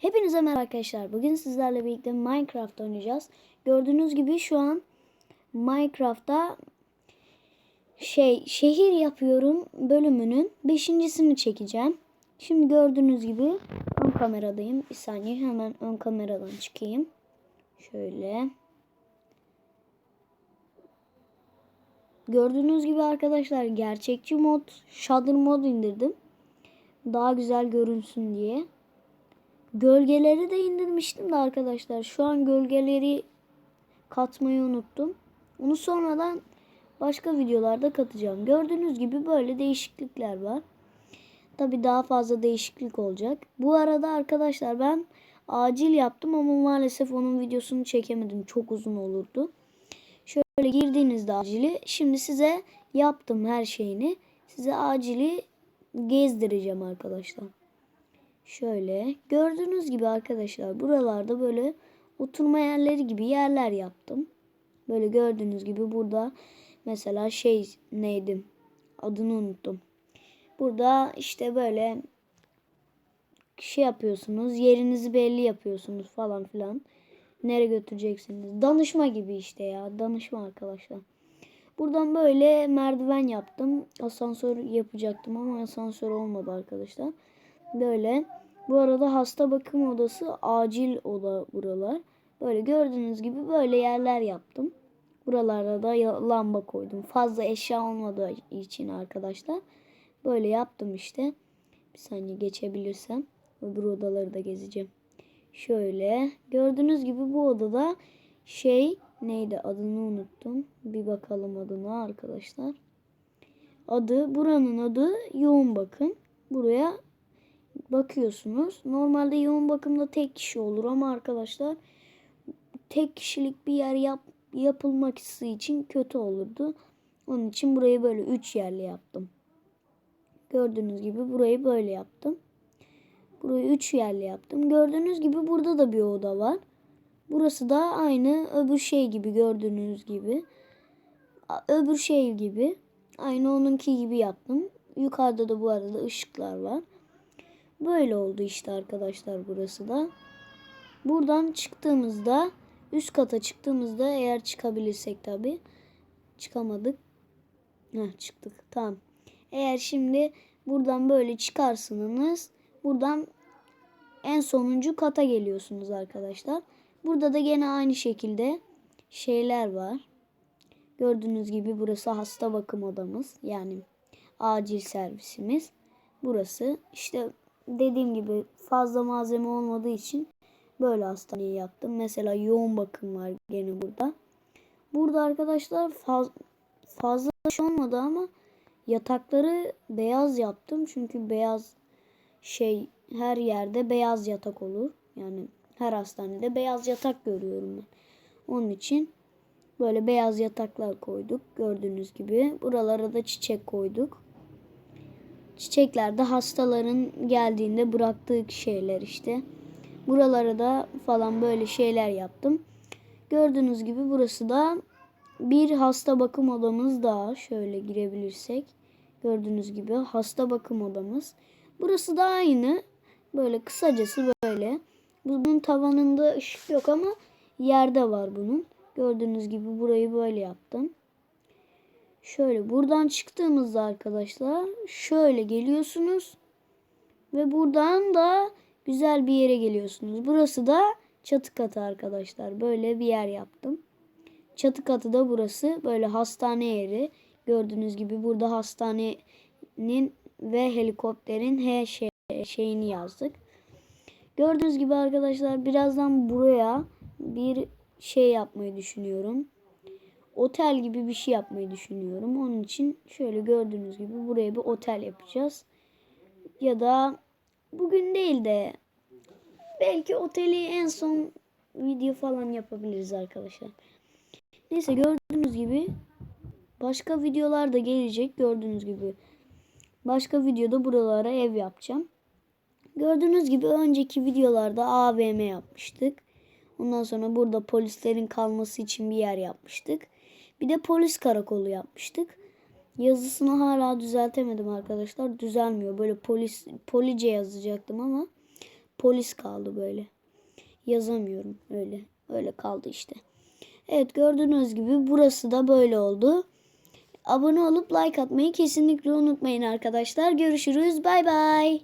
Hepinize merhaba arkadaşlar. Bugün sizlerle birlikte Minecraft oynayacağız. Gördüğünüz gibi şu an Minecraft'ta şey şehir yapıyorum bölümünün beşincisini çekeceğim. Şimdi gördüğünüz gibi ön kameradayım. Bir saniye hemen ön kameradan çıkayım. Şöyle. Gördüğünüz gibi arkadaşlar gerçekçi mod, shader mod indirdim. Daha güzel görünsün diye. Gölgeleri de indirmiştim de arkadaşlar. Şu an gölgeleri katmayı unuttum. Onu sonradan başka videolarda katacağım. Gördüğünüz gibi böyle değişiklikler var. Tabi daha fazla değişiklik olacak. Bu arada arkadaşlar ben acil yaptım ama maalesef onun videosunu çekemedim. Çok uzun olurdu. Şöyle girdiğinizde acili. Şimdi size yaptım her şeyini. Size acili gezdireceğim arkadaşlar. Şöyle gördüğünüz gibi arkadaşlar buralarda böyle oturma yerleri gibi yerler yaptım. Böyle gördüğünüz gibi burada mesela şey neydi adını unuttum. Burada işte böyle şey yapıyorsunuz yerinizi belli yapıyorsunuz falan filan. Nereye götüreceksiniz? Danışma gibi işte ya danışma arkadaşlar. Buradan böyle merdiven yaptım. Asansör yapacaktım ama asansör olmadı arkadaşlar. Böyle. Bu arada hasta bakım odası acil oda buralar. Böyle gördüğünüz gibi böyle yerler yaptım. Buralarda da lamba koydum. Fazla eşya olmadığı için arkadaşlar. Böyle yaptım işte. Bir saniye geçebilirsem. Öbür odaları da gezeceğim. Şöyle. Gördüğünüz gibi bu odada şey neydi adını unuttum. Bir bakalım adına arkadaşlar. Adı buranın adı yoğun bakım. Buraya bakıyorsunuz. Normalde yoğun bakımda tek kişi olur ama arkadaşlar tek kişilik bir yer yap, yapılmak için kötü olurdu. Onun için burayı böyle 3 yerli yaptım. Gördüğünüz gibi burayı böyle yaptım. Burayı 3 yerli yaptım. Gördüğünüz gibi burada da bir oda var. Burası da aynı öbür şey gibi gördüğünüz gibi. Öbür şey gibi. Aynı onunki gibi yaptım. Yukarıda da bu arada ışıklar var. Böyle oldu işte arkadaşlar burası da. Buradan çıktığımızda üst kata çıktığımızda eğer çıkabilirsek tabi çıkamadık. Heh, çıktık tamam. Eğer şimdi buradan böyle çıkarsınız buradan en sonuncu kata geliyorsunuz arkadaşlar. Burada da gene aynı şekilde şeyler var. Gördüğünüz gibi burası hasta bakım odamız. Yani acil servisimiz. Burası işte dediğim gibi fazla malzeme olmadığı için böyle hastaneyi yaptım. Mesela yoğun bakım var gene burada. Burada arkadaşlar faz, fazla şey olmadı ama yatakları beyaz yaptım. Çünkü beyaz şey her yerde beyaz yatak olur. Yani her hastanede beyaz yatak görüyorum ben. Onun için böyle beyaz yataklar koyduk. Gördüğünüz gibi. Buralara da çiçek koyduk. Çiçekler de hastaların geldiğinde bıraktığı şeyler işte. Buralara da falan böyle şeyler yaptım. Gördüğünüz gibi burası da bir hasta bakım odamız daha. Şöyle girebilirsek. Gördüğünüz gibi hasta bakım odamız. Burası da aynı. Böyle kısacası böyle. Bunun tavanında ışık yok ama yerde var bunun. Gördüğünüz gibi burayı böyle yaptım. Şöyle buradan çıktığımızda arkadaşlar şöyle geliyorsunuz. Ve buradan da güzel bir yere geliyorsunuz. Burası da çatı katı arkadaşlar. Böyle bir yer yaptım. Çatı katı da burası. Böyle hastane yeri. Gördüğünüz gibi burada hastanenin ve helikopterin H şey, şeyini yazdık. Gördüğünüz gibi arkadaşlar birazdan buraya bir şey yapmayı düşünüyorum. Otel gibi bir şey yapmayı düşünüyorum. Onun için şöyle gördüğünüz gibi buraya bir otel yapacağız. Ya da bugün değil de belki oteli en son video falan yapabiliriz arkadaşlar. Neyse gördüğünüz gibi başka videolar da gelecek gördüğünüz gibi. Başka videoda buralara ev yapacağım. Gördüğünüz gibi önceki videolarda AVM yapmıştık. Ondan sonra burada polislerin kalması için bir yer yapmıştık. Bir de polis karakolu yapmıştık. Yazısını hala düzeltemedim arkadaşlar. Düzelmiyor. Böyle polis police yazacaktım ama polis kaldı böyle. Yazamıyorum öyle. Öyle kaldı işte. Evet gördüğünüz gibi burası da böyle oldu. Abone olup like atmayı kesinlikle unutmayın arkadaşlar. Görüşürüz. Bay bay.